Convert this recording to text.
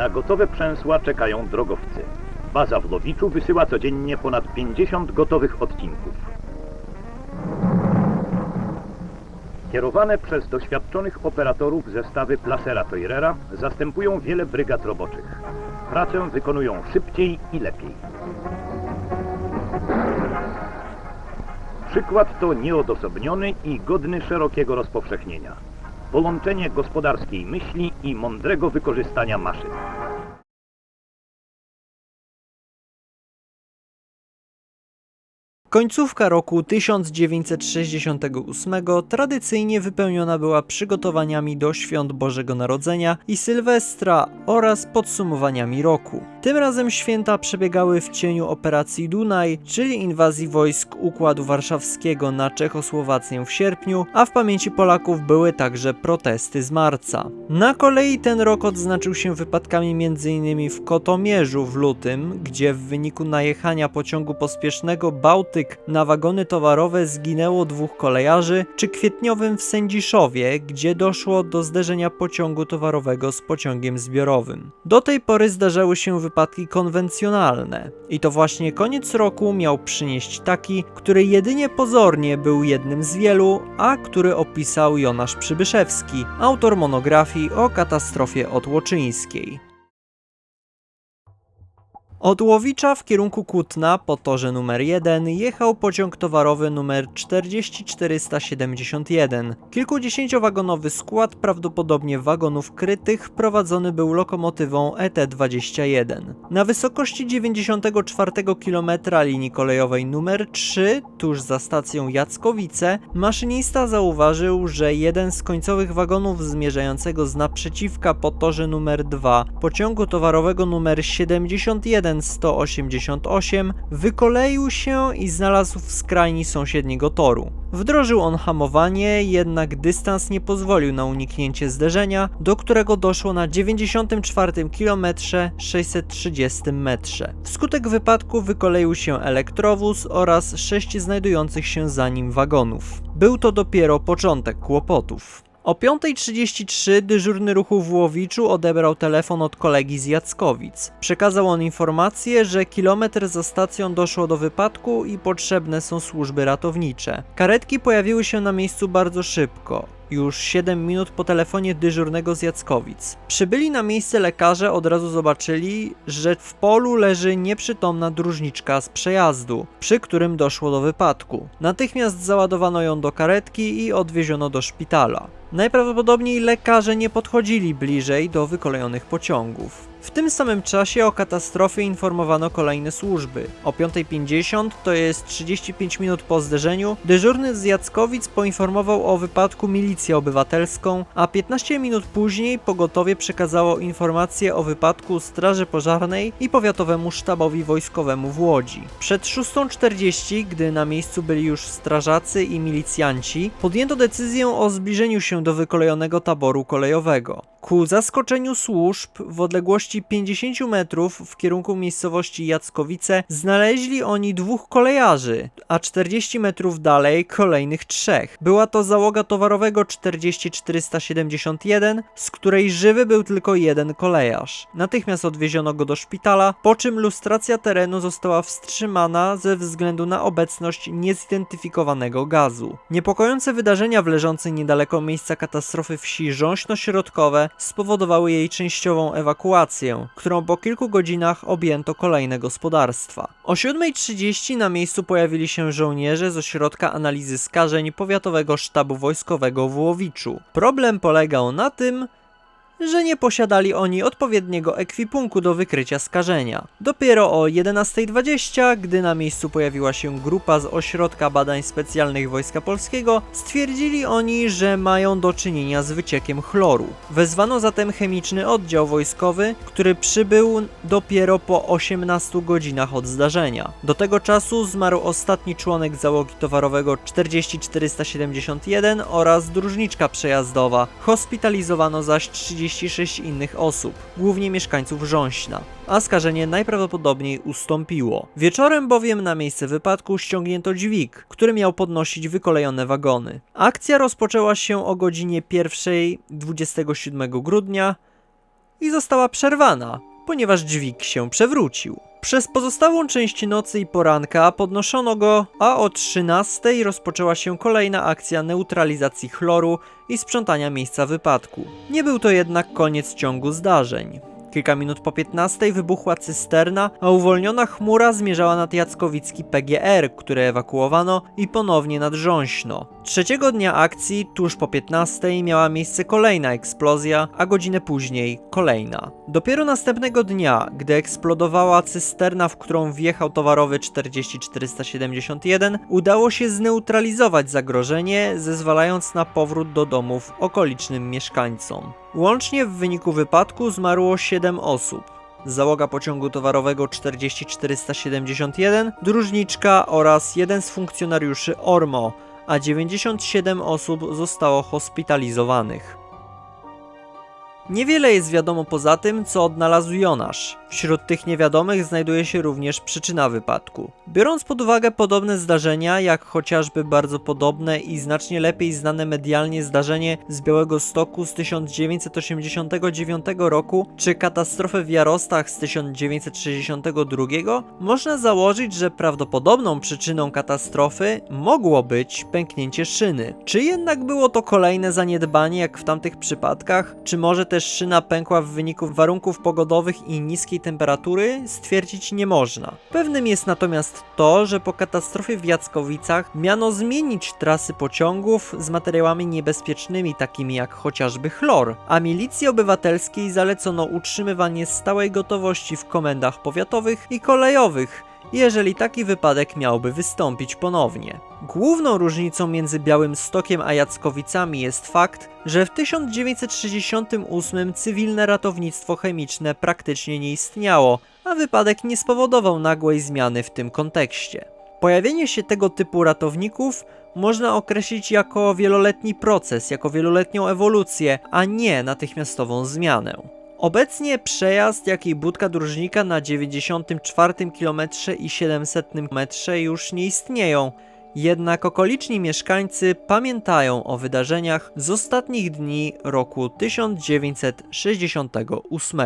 Na gotowe przęsła czekają drogowcy. Baza w Lowiczu wysyła codziennie ponad 50 gotowych odcinków. Kierowane przez doświadczonych operatorów zestawy Placera Toirera zastępują wiele brygad roboczych. Pracę wykonują szybciej i lepiej. Przykład to nieodosobniony i godny szerokiego rozpowszechnienia. Połączenie gospodarskiej myśli i mądrego wykorzystania maszyn. Końcówka roku 1968 tradycyjnie wypełniona była przygotowaniami do świąt Bożego Narodzenia i Sylwestra oraz podsumowaniami roku. Tym razem święta przebiegały w cieniu operacji Dunaj, czyli inwazji wojsk Układu Warszawskiego na Czechosłowację w sierpniu, a w pamięci Polaków były także protesty z marca. Na kolei ten rok odznaczył się wypadkami m.in. w Kotomierzu w lutym, gdzie w wyniku najechania pociągu pospiesznego Bałtyk na wagony towarowe zginęło dwóch kolejarzy, czy kwietniowym w Sędziszowie, gdzie doszło do zderzenia pociągu towarowego z pociągiem zbiorowym. Do tej pory zdarzały się wypadki konwencjonalne i to właśnie koniec roku miał przynieść taki, który jedynie pozornie był jednym z wielu, a który opisał Jonasz Przybyszewski, autor monografii o katastrofie otłoczyńskiej. Od Łowicza w kierunku Kutna po torze numer 1 jechał pociąg towarowy numer 40471. Kilkudziesięciowagonowy skład, prawdopodobnie wagonów krytych, prowadzony był lokomotywą ET-21. Na wysokości 94 km linii kolejowej numer 3, tuż za stacją Jackowice, maszynista zauważył, że jeden z końcowych wagonów zmierzającego z naprzeciwka po torze numer 2 pociągu towarowego numer 71 188 wykoleił się i znalazł w skrajni sąsiedniego toru. Wdrożył on hamowanie, jednak dystans nie pozwolił na uniknięcie zderzenia, do którego doszło na 94 km 630 metrze. Wskutek wypadku wykoleił się elektrowóz oraz sześć znajdujących się za nim wagonów. Był to dopiero początek kłopotów. O 5.33 dyżurny ruchu w Łowiczu odebrał telefon od kolegi z Jackowic. Przekazał on informację, że kilometr za stacją doszło do wypadku i potrzebne są służby ratownicze. Karetki pojawiły się na miejscu bardzo szybko. Już 7 minut po telefonie dyżurnego z Jackowic. Przybyli na miejsce lekarze od razu zobaczyli, że w polu leży nieprzytomna dróżniczka z przejazdu, przy którym doszło do wypadku. Natychmiast załadowano ją do karetki i odwieziono do szpitala. Najprawdopodobniej lekarze nie podchodzili bliżej do wykolejonych pociągów. W tym samym czasie o katastrofie informowano kolejne służby. O 5.50, to jest 35 minut po zderzeniu, dyżurny z Jackowic poinformował o wypadku milicję obywatelską, a 15 minut później pogotowie przekazało informację o wypadku Straży Pożarnej i Powiatowemu Sztabowi Wojskowemu w Łodzi. Przed 6.40, gdy na miejscu byli już strażacy i milicjanci, podjęto decyzję o zbliżeniu się do wykolejonego taboru kolejowego. Ku zaskoczeniu służb w odległości 50 metrów w kierunku miejscowości Jackowice znaleźli oni dwóch kolejarzy, a 40 metrów dalej kolejnych trzech. Była to załoga towarowego 40471, z której żywy był tylko jeden kolejarz. Natychmiast odwieziono go do szpitala, po czym lustracja terenu została wstrzymana ze względu na obecność niezidentyfikowanego gazu. Niepokojące wydarzenia w leżącej niedaleko miejsca katastrofy wsi Rząśno-Środkowe spowodowały jej częściową ewakuację, którą po kilku godzinach objęto kolejne gospodarstwa. O 7.30 na miejscu pojawili się żołnierze z ośrodka analizy skażeń Powiatowego Sztabu Wojskowego w Łowiczu. Problem polegał na tym, że nie posiadali oni odpowiedniego ekwipunku do wykrycia skażenia. Dopiero o 11.20, gdy na miejscu pojawiła się grupa z Ośrodka Badań Specjalnych Wojska Polskiego, stwierdzili oni, że mają do czynienia z wyciekiem chloru. Wezwano zatem chemiczny oddział wojskowy, który przybył dopiero po 18 godzinach od zdarzenia. Do tego czasu zmarł ostatni członek załogi towarowego 40471 oraz dróżniczka przejazdowa. Hospitalizowano zaś 30 36 innych osób, głównie mieszkańców Rząśna, a skażenie najprawdopodobniej ustąpiło. Wieczorem bowiem na miejsce wypadku ściągnięto dźwig, który miał podnosić wykolejone wagony. Akcja rozpoczęła się o godzinie 1.27 grudnia i została przerwana, ponieważ dźwig się przewrócił. Przez pozostałą część nocy i poranka podnoszono go, a o 13 rozpoczęła się kolejna akcja neutralizacji chloru i sprzątania miejsca wypadku. Nie był to jednak koniec ciągu zdarzeń. Kilka minut po 15 wybuchła cysterna, a uwolniona chmura zmierzała nad Jackowicki PGR, który ewakuowano i ponownie nad Rząśno. Trzeciego dnia akcji, tuż po 15, miała miejsce kolejna eksplozja, a godzinę później kolejna. Dopiero następnego dnia, gdy eksplodowała cysterna, w którą wjechał towarowy 40471, udało się zneutralizować zagrożenie, zezwalając na powrót do domów okolicznym mieszkańcom. Łącznie w wyniku wypadku zmarło 7 osób. Załoga pociągu towarowego 40471, dróżniczka oraz jeden z funkcjonariuszy ORMO, a 97 osób zostało hospitalizowanych. Niewiele jest wiadomo poza tym, co odnalazł Jonasz. Wśród tych niewiadomych znajduje się również przyczyna wypadku. Biorąc pod uwagę podobne zdarzenia, jak chociażby bardzo podobne i znacznie lepiej znane medialnie zdarzenie z Białego Stoku z 1989 roku, czy katastrofę w Jarostach z 1962, można założyć, że prawdopodobną przyczyną katastrofy mogło być pęknięcie szyny. Czy jednak było to kolejne zaniedbanie jak w tamtych przypadkach, czy może też szyna pękła w wyniku warunków pogodowych i niskiej temperatury, stwierdzić nie można. Pewnym jest natomiast to, że po katastrofie w Jackowicach miano zmienić trasy pociągów z materiałami niebezpiecznymi, takimi jak chociażby chlor, a milicji obywatelskiej zalecono utrzymywanie stałej gotowości w komendach powiatowych i kolejowych, jeżeli taki wypadek miałby wystąpić ponownie. Główną różnicą między Białym Stokiem a Jackowicami jest fakt, że w 1968 cywilne ratownictwo chemiczne praktycznie nie istniało, a wypadek nie spowodował nagłej zmiany w tym kontekście. Pojawienie się tego typu ratowników można określić jako wieloletni proces, jako wieloletnią ewolucję, a nie natychmiastową zmianę. Obecnie przejazd, jak i budka dróżnika na 94 km i 700 metrze już nie istnieją. Jednak okoliczni mieszkańcy pamiętają o wydarzeniach z ostatnich dni roku 1968.